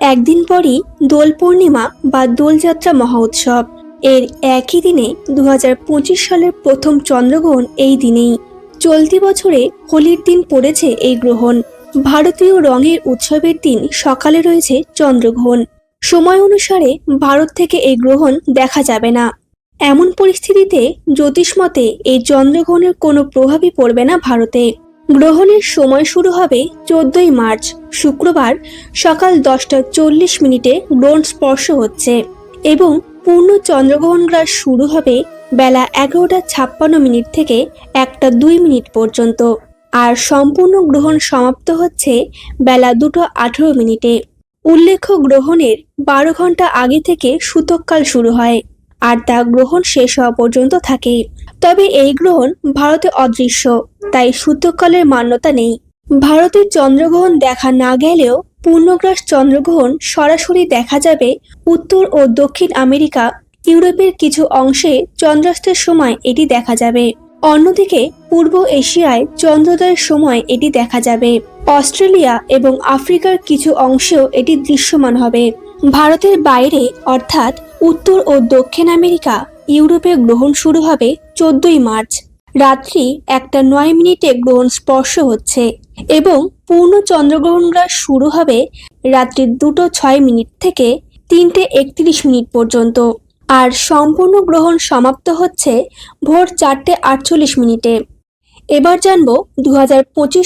একদিন পরই দোল পূর্ণিমা বা দোলযাত্রা মহা উৎসব। এর একই দিনে দু হাজার পঁচিশ সালের প্রথম চন্দ্রগ্রহণ এই দিনেই। চলতি বছরে হোলির দিন পড়েছে এই গ্রহণ। ভারতীয় রঙের উৎসবের দিন সকালে রয়েছে চন্দ্রগ্রহণ। সময় অনুসারে ভারত থেকে এই গ্রহণ দেখা যাবে না। এমন পরিস্থিতিতে জ্যোতিষমতে এই চন্দ্রগ্রহণের কোনো প্রভাবই পড়বে না ভারতে। গ্রহণের সময় শুরু হবে চোদ্দই মার্চ, শুক্রবার সকাল দশটা চল্লিশ মিনিটে গ্রহণ স্পর্শ হচ্ছে এবং পূর্ণ চন্দ্রগ্রহণ গ্রাস শুরু হবে বেলা এগারোটা ছাপ্পান্ন মিনিট থেকে একটা দুই মিনিট পর্যন্ত। আর সম্পূর্ণ গ্রহণ সমাপ্ত হচ্ছে বেলা দুটো আঠেরো মিনিটে। উল্লেখ্য গ্রহণের বারো ঘণ্টা আগে থেকে সূতককাল শুরু হয়, আর তা গ্রহণ শেষ হওয়া পর্যন্ত থাকে। তবে এই গ্রহণ ভারতে অদৃশ্য, তাই সূতককালের মান্যতা নেই। ভারতের চন্দ্রগ্রহণ দেখা না গেলেও পূর্ণগ্রাস চন্দ্রগ্রহণ সরাসরি দেখা যাবে উত্তর ও দক্ষিণ আমেরিকা, ইউরোপের কিছু অংশে চন্দ্রাস্তের সময় এটি দেখা যাবে। অন্যদিকে পূর্ব এশিয়ায় চন্দ্রোদয়ের সময় এটি দেখা যাবে। অস্ট্রেলিয়া এবং আফ্রিকার কিছু অংশেও এটি দৃশ্যমান হবে। ভারতের বাইরে, অর্থাৎ উত্তর ও দক্ষিণ আমেরিকা, ইউরোপে গ্রহণ শুরু হবে চোদ্দই মার্চ। রাত্রি একটা নয় মিনিটে গ্রহণ স্পর্শ হচ্ছে এবং পূর্ণ চন্দ্রগ্রহণ গ্রাস শুরু হবে রাত্রি দুটো ছয় মিনিট থেকে তিনটে একত্রিশ মিনিট পর্যন্ত। আর সম্পূর্ণ গ্রহণ সমাপ্ত হচ্ছে ভোর চারটে আটচল্লিশ মিনিটে। এবার জানব দু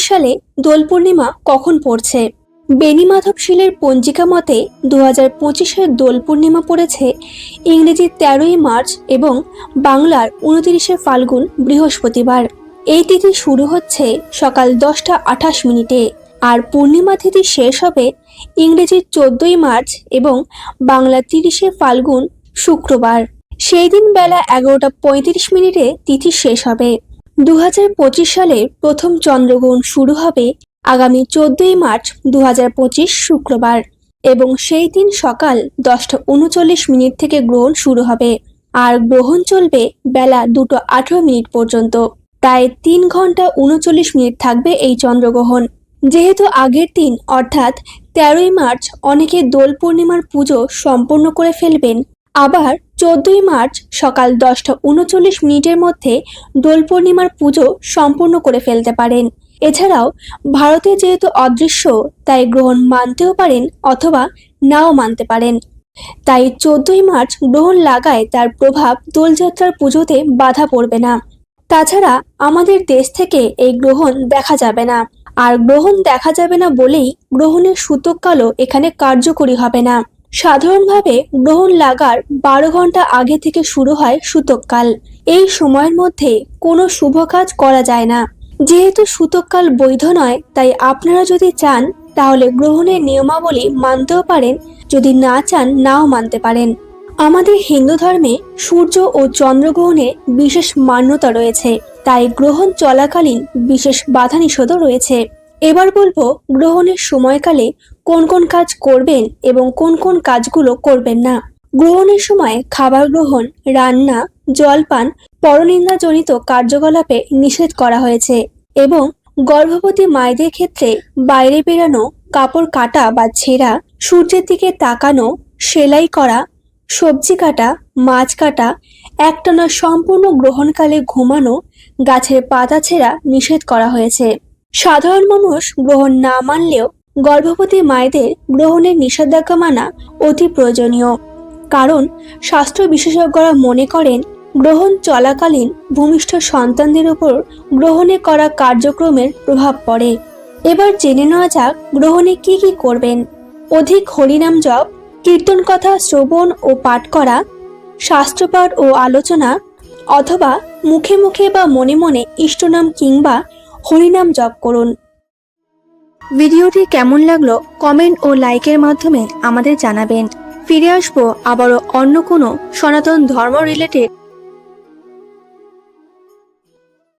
সালে দোল পূর্ণিমা কখন পড়ছে। বেনি মাধব শীলের পঞ্জিকা মতে দু হাজার পঁচিশের দোল পূর্ণিমা পড়েছে ইংরেজি তেরোই মার্চ এবং বাংলার উনতিরিশে ফাল্গুন বৃহস্পতিবার। এই তিথি শুরু হচ্ছে সকাল দশটা আঠাশ মিনিটে আর পূর্ণিমা তিথি শেষ হবে ইংরেজি চোদ্দই মার্চ এবং বাংলা তিরিশে ফাল্গুন শুক্রবার। সেই দিন বেলা এগারোটা পঁয়ত্রিশ মিনিটে তিথি শেষ হবে। দু হাজার পঁচিশ সালে প্রথম চন্দ্রগ্রহণ শুরু হবে আগামী চোদ্দই মার্চ দু হাজার পঁচিশ শুক্রবার এবং সেই দিন সকাল দশটা উনচল্লিশ মিনিট থেকে গ্রহণ শুরু হবে। আর গ্রহণ চলবে বেলা দুটো আঠেরো মিনিট পর্যন্ত। প্রায় তিন ঘণ্টা উনচল্লিশ মিনিট থাকবে এই চন্দ্রগ্রহণ। যেহেতু আগের দিন, অর্থাৎ তেরোই মার্চ, অনেকে দোল পূর্ণিমার পুজো সম্পন্ন করে ফেলবেন। আবার চোদ্দই মার্চ সকাল দশটা উনচল্লিশ মিনিটের মধ্যে দোল পূর্ণিমার পুজো সম্পূর্ণ করে ফেলতে পারেন। এছাড়াও, ভারতে যেহেতু অদৃশ্য, তাই গ্রহণ মানতেও পারেন অথবা নাও মানতে পারেন। তাই চোদ্দই মার্চ গ্রহণ লাগায় তার প্রভাব দোলযাত্রার পুজোতে বাধা পড়বে না। তাছাড়া আমাদের দেশ থেকে এই গ্রহণ দেখা যাবে না। আর গ্রহণ দেখা যাবে না বলেই গ্রহণের সূতককালও এখানে কার্যকরী হবে না। সাধারণভাবে গ্রহণ লাগার বারো ঘণ্টা আগে থেকে শুরু হয় সূতককাল। এই সময়ের মধ্যে কোনো শুভ কাজ করা যায় না। যেহেতু সূতককাল বৈধ নয়, তাই আপনারা যদি চান, তাহলে গ্রহণের নিয়মাবলী মানতেও পারেন, যদি না চান, নাও মানতে পারেন। আমাদের হিন্দু ধর্মে সূর্য ও চন্দ্রগ্রহণে বিশেষ মান্যতা রয়েছে, তাই গ্রহণ চলাকালীন বিশেষ বাধা নিষেধও রয়েছে। এবার বলব, গ্রহণের সময়কালে কোন কোন কাজ করবেন এবং কোন কোন কাজগুলো করবেন না। গ্রহণের সময় খাবার গ্রহণ, রান্না, জলপান, পরনিন্দাজনিত কার্যকলাপে নিষেধ করা হয়েছে। এবং গর্ভবতী মায়েদের ক্ষেত্রে বাইরে বেরানো, কাপড় কাটা বা ছেঁড়া, সূর্যের দিকে তাকানো, সেলাই করা, সবজি কাটা, মাছ কাটা, একটানা সম্পূর্ণ গ্রহণকালে ঘুমানো, গাছের পাতা ছেঁড়া নিষেধ করা হয়েছে। সাধারণ মানুষ গ্রহণ না মানলেও গর্ভবতী মায়েদের গ্রহণের নিষেধাজ্ঞা মানা অতি প্রয়োজনীয়। কারণ, স্বাস্থ্য বিশেষজ্ঞরা মনে করেন গ্রহণ চলাকালীন ভূমিষ্ঠ সন্তানদের উপর গ্রহণে করা কার্যক্রমের প্রভাব পড়ে। এবার জেনে নেওয়া যাক গ্রহণে কি কি করবেন। অধিক হরিনাম জপ, কীর্তন কথা শ্রবণ ও পাঠ করা, শাস্ত্রপাঠ ও আলোচনা, অথবা মুখে মুখে বা মনে মনে ইষ্টনাম কিংবা হরিনাম জপ করুন। ভিডিওটি কেমন লাগল কমেন্ট ও লাইকের মাধ্যমে আমাদের জানাবেন। ফিরে আসব আবারও অন্য কোনো সনাতন ধর্ম রিলেটেড